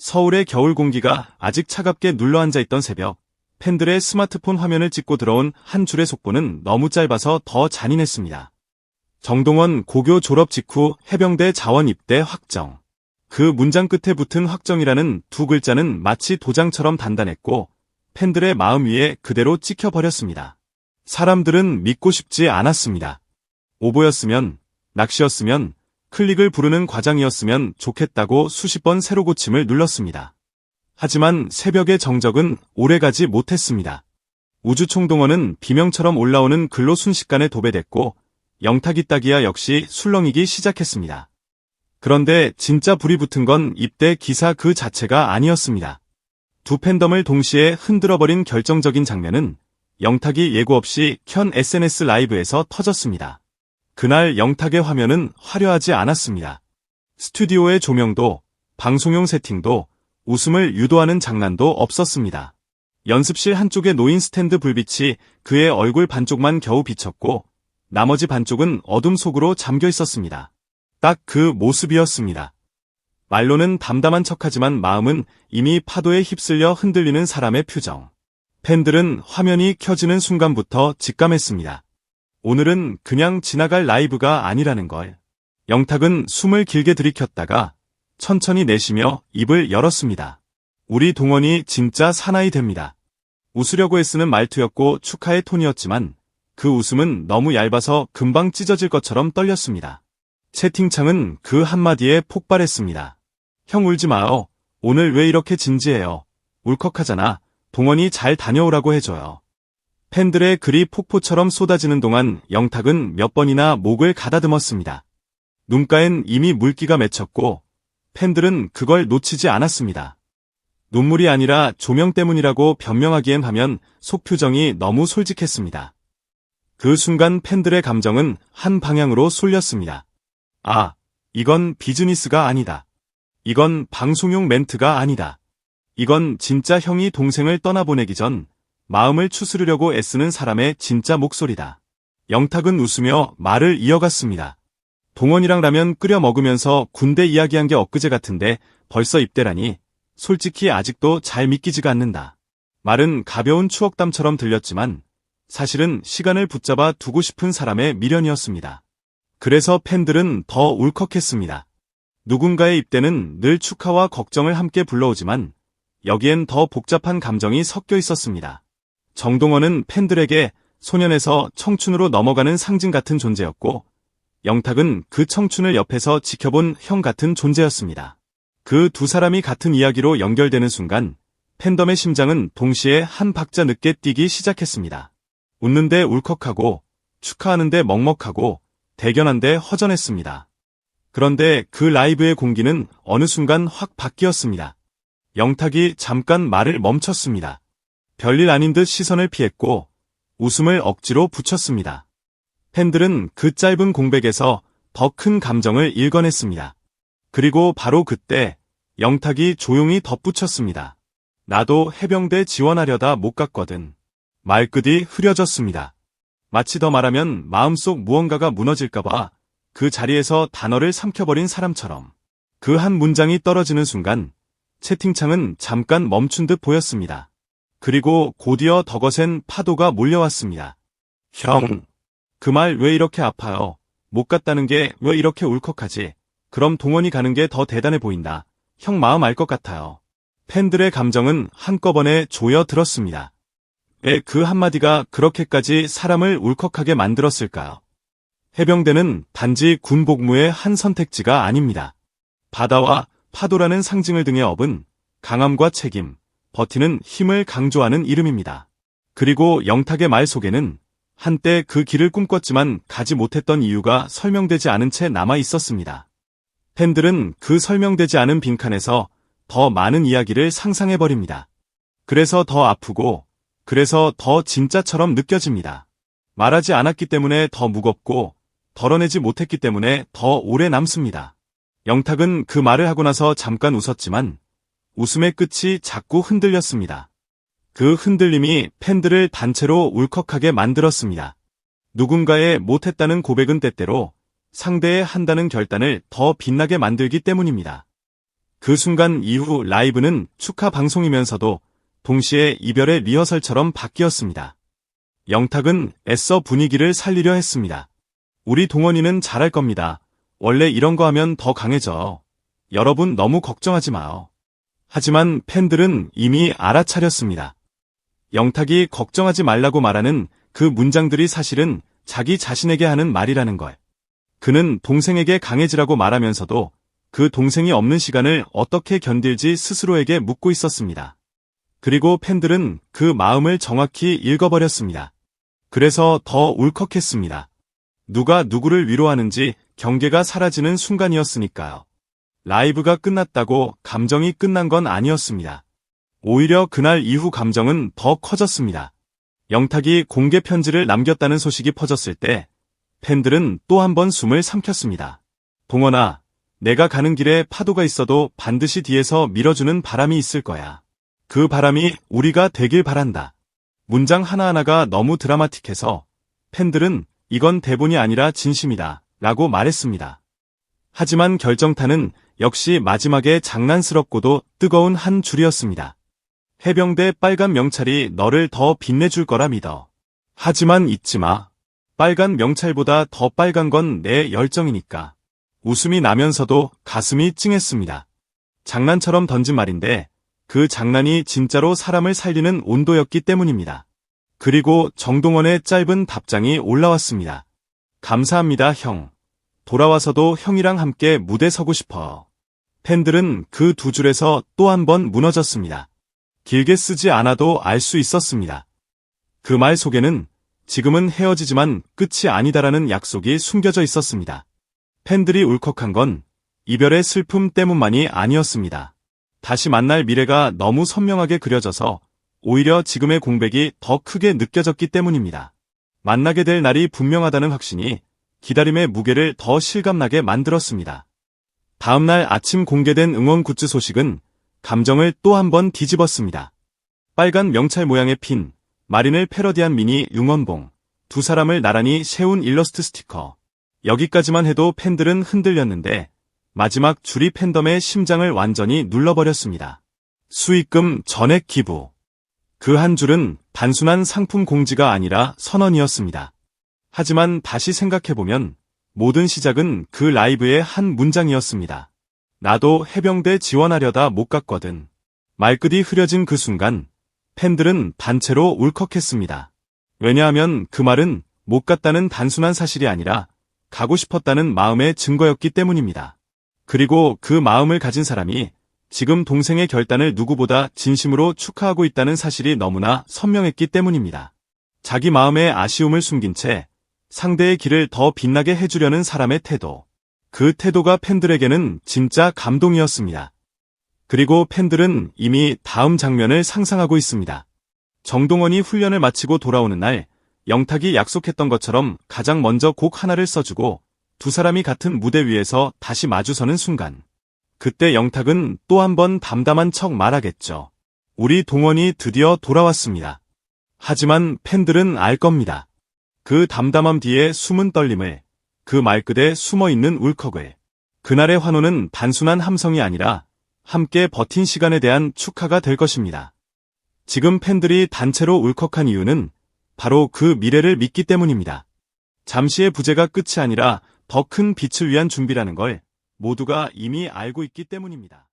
서울의 겨울 공기가 아직 차갑게 눌러앉아 있던 새벽, 팬들의 스마트폰 화면을 찍고 들어온 한 줄의 속보는 너무 짧아서 더 잔인했습니다. 정동원 고교 졸업 직후 해병대 자원 입대 확정. 그 문장 끝에 붙은 확정이라는 두 글자는 마치 도장처럼 단단했고 팬들의 마음 위에 그대로 찍혀버렸습니다. 사람들은 믿고 싶지 않았습니다. 오보였으면, 낚시였으면, 클릭을 부르는 과장이었으면 좋겠다고 수십 번 새로 고침을 눌렀습니다. 하지만 새벽의 정적은 오래가지 못했습니다. 우주총동원은 비명처럼 올라오는 근로 순식간에 도배됐고 영탁이 따기야 역시 술렁이기 시작했습니다. 그런데 진짜 불이 붙은 건 입대 기사 그 자체가 아니었습니다. 두 팬덤을 동시에 흔들어버린 결정적인 장면은 영탁이 예고 없이 켠 SNS 라이브에서 터졌습니다. 그날 영탁의 화면은 화려하지 않았습니다. 스튜디오의 조명도, 방송용 세팅도, 웃음을 유도하는 장난도 없었습니다. 연습실 한쪽에 놓인 스탠드 불빛이 그의 얼굴 반쪽만 겨우 비쳤고 나머지 반쪽은 어둠 속으로 잠겨 있었습니다. 딱 그 모습이었습니다. 말로는 담담한 척하지만 마음은 이미 파도에 휩쓸려 흔들리는 사람의 표정. 팬들은 화면이 켜지는 순간부터 직감했습니다. 오늘은 그냥 지나갈 라이브가 아니라는 걸. 영탁은 숨을 길게 들이켰다가 천천히 내쉬며 입을 열었습니다. 우리 동원이 진짜 사나이 됩니다. 웃으려고 애쓰는 말투였고 축하의 톤이었지만 그 웃음은 너무 얇아서 금방 찢어질 것처럼 떨렸습니다. 채팅창은 그 한마디에 폭발했습니다. 형 울지 마요. 오늘 왜 이렇게 진지해요. 울컥하잖아. 동원이 잘 다녀오라고 해줘요. 팬들의 글이 폭포처럼 쏟아지는 동안 영탁은 몇 번이나 목을 가다듬었습니다. 눈가엔 이미 물기가 맺혔고 팬들은 그걸 놓치지 않았습니다. 눈물이 아니라 조명 때문이라고 변명하기엔 하면 속표정이 너무 솔직했습니다. 그 순간 팬들의 감정은 한 방향으로 쏠렸습니다. 아, 이건 비즈니스가 아니다. 이건 방송용 멘트가 아니다. 이건 진짜 형이 동생을 떠나보내기 전 마음을 추스르려고 애쓰는 사람의 진짜 목소리다. 영탁은 웃으며 말을 이어갔습니다. 동원이랑 라면 끓여 먹으면서 군대 이야기한 게 엊그제 같은데 벌써 입대라니 솔직히 아직도 잘 믿기지가 않는다. 말은 가벼운 추억담처럼 들렸지만 사실은 시간을 붙잡아 두고 싶은 사람의 미련이었습니다. 그래서 팬들은 더 울컥했습니다. 누군가의 입대는 늘 축하와 걱정을 함께 불러오지만 여기엔 더 복잡한 감정이 섞여 있었습니다. 정동원은 팬들에게 소년에서 청춘으로 넘어가는 상징 같은 존재였고 영탁은 그 청춘을 옆에서 지켜본 형 같은 존재였습니다. 그 두 사람이 같은 이야기로 연결되는 순간 팬덤의 심장은 동시에 한 박자 늦게 뛰기 시작했습니다. 웃는데 울컥하고 축하하는데 먹먹하고 대견한데 허전했습니다. 그런데 그 라이브의 공기는 어느 순간 확 바뀌었습니다. 영탁이 잠깐 말을 멈췄습니다. 별일 아닌 듯 시선을 피했고 웃음을 억지로 붙였습니다. 팬들은 그 짧은 공백에서 더 큰 감정을 읽어냈습니다. 그리고 바로 그때 영탁이 조용히 덧붙였습니다. 나도 해병대 지원하려다 못 갔거든. 말끝이 흐려졌습니다. 마치 더 말하면 마음속 무언가가 무너질까봐 그 자리에서 단어를 삼켜버린 사람처럼 그 한 문장이 떨어지는 순간 채팅창은 잠깐 멈춘 듯 보였습니다. 그리고 곧이어 더 거센 파도가 몰려왔습니다. 형, 그 말 왜 이렇게 아파요? 못 갔다는 게 왜 이렇게 울컥하지? 그럼 동원이 가는 게 더 대단해 보인다. 형 마음 알 것 같아요. 팬들의 감정은 한꺼번에 조여 들었습니다. 왜 그 한마디가 그렇게까지 사람을 울컥하게 만들었을까요? 해병대는 단지 군 복무의 한 선택지가 아닙니다. 바다와 파도라는 상징을 등에 업은 강함과 책임, 버티는 힘을 강조하는 이름입니다. 그리고 영탁의 말 속에는 한때 그 길을 꿈꿨지만 가지 못했던 이유가 설명되지 않은 채 남아 있었습니다. 팬들은 그 설명되지 않은 빈칸에서 더 많은 이야기를 상상해버립니다. 그래서 더 아프고 그래서 더 진짜처럼 느껴집니다. 말하지 않았기 때문에 더 무겁고 덜어내지 못했기 때문에 더 오래 남습니다. 영탁은 그 말을 하고 나서 잠깐 웃었지만 웃음의 끝이 자꾸 흔들렸습니다. 그 흔들림이 팬들을 단체로 울컥하게 만들었습니다. 누군가의 못했다는 고백은 때때로 상대의 한다는 결단을 더 빛나게 만들기 때문입니다. 그 순간 이후 라이브는 축하 방송이면서도 동시에 이별의 리허설처럼 바뀌었습니다. 영탁은 애써 분위기를 살리려 했습니다. 우리 동원이는 잘할 겁니다. 원래 이런 거 하면 더 강해져. 여러분 너무 걱정하지 마요. 하지만 팬들은 이미 알아차렸습니다. 영탁이 걱정하지 말라고 말하는 그 문장들이 사실은 자기 자신에게 하는 말이라는 걸. 그는 동생에게 강해지라고 말하면서도 그 동생이 없는 시간을 어떻게 견딜지 스스로에게 묻고 있었습니다. 그리고 팬들은 그 마음을 정확히 읽어버렸습니다. 그래서 더 울컥했습니다. 누가 누구를 위로하는지 경계가 사라지는 순간이었으니까요. 라이브가 끝났다고 감정이 끝난 건 아니었습니다. 오히려 그날 이후 감정은 더 커졌습니다. 영탁이 공개 편지를 남겼다는 소식이 퍼졌을 때 팬들은 또 한 번 숨을 삼켰습니다. 동원아, 내가 가는 길에 파도가 있어도 반드시 뒤에서 밀어주는 바람이 있을 거야. 그 바람이 우리가 되길 바란다. 문장 하나하나가 너무 드라마틱해서 팬들은 이건 대본이 아니라 진심이다 라고 말했습니다. 하지만 결정타는 역시 마지막에 장난스럽고도 뜨거운 한 줄이었습니다. 해병대 빨간 명찰이 너를 더 빛내줄 거라 믿어. 하지만 잊지 마. 빨간 명찰보다 더 빨간 건 내 열정이니까. 웃음이 나면서도 가슴이 찡했습니다. 장난처럼 던진 말인데 그 장난이 진짜로 사람을 살리는 온도였기 때문입니다. 그리고 정동원의 짧은 답장이 올라왔습니다. 감사합니다, 형. 돌아와서도 형이랑 함께 무대 서고 싶어. 팬들은 그 두 줄에서 또 한 번 무너졌습니다. 길게 쓰지 않아도 알 수 있었습니다. 그 말 속에는 지금은 헤어지지만 끝이 아니다라는 약속이 숨겨져 있었습니다. 팬들이 울컥한 건 이별의 슬픔 때문만이 아니었습니다. 다시 만날 미래가 너무 선명하게 그려져서 오히려 지금의 공백이 더 크게 느껴졌기 때문입니다. 만나게 될 날이 분명하다는 확신이 기다림의 무게를 더 실감나게 만들었습니다. 다음날 아침 공개된 응원 굿즈 소식은 감정을 또 한 번 뒤집었습니다. 빨간 명찰 모양의 핀, 마린을 패러디한 미니 융원봉, 두 사람을 나란히 세운 일러스트 스티커. 여기까지만 해도 팬들은 흔들렸는데 마지막 줄이 팬덤의 심장을 완전히 눌러버렸습니다. 수익금 전액 기부. 그 한 줄은 단순한 상품 공지가 아니라 선언이었습니다. 하지만 다시 생각해보면 모든 시작은 그 라이브의 한 문장이었습니다. 나도 해병대 지원하려다 못 갔거든. 말끝이 흐려진 그 순간 팬들은 단체로 울컥했습니다. 왜냐하면 그 말은 못 갔다는 단순한 사실이 아니라 가고 싶었다는 마음의 증거였기 때문입니다. 그리고 그 마음을 가진 사람이 지금 동생의 결단을 누구보다 진심으로 축하하고 있다는 사실이 너무나 선명했기 때문입니다. 자기 마음의 아쉬움을 숨긴 채 상대의 길을 더 빛나게 해주려는 사람의 태도. 그 태도가 팬들에게는 진짜 감동이었습니다. 그리고 팬들은 이미 다음 장면을 상상하고 있습니다. 정동원이 훈련을 마치고 돌아오는 날, 영탁이 약속했던 것처럼 가장 먼저 곡 하나를 써주고 두 사람이 같은 무대 위에서 다시 마주서는 순간. 그때 영탁은 또 한 번 담담한 척 말하겠죠. 우리 동원이 드디어 돌아왔습니다. 하지만 팬들은 알 겁니다. 그 담담함 뒤에 숨은 떨림을, 그 말끝에 숨어있는 울컥을. 그날의 환호는 단순한 함성이 아니라 함께 버틴 시간에 대한 축하가 될 것입니다. 지금 팬들이 단체로 울컥한 이유는 바로 그 미래를 믿기 때문입니다. 잠시의 부재가 끝이 아니라 더 큰 빛을 위한 준비라는 걸 모두가 이미 알고 있기 때문입니다.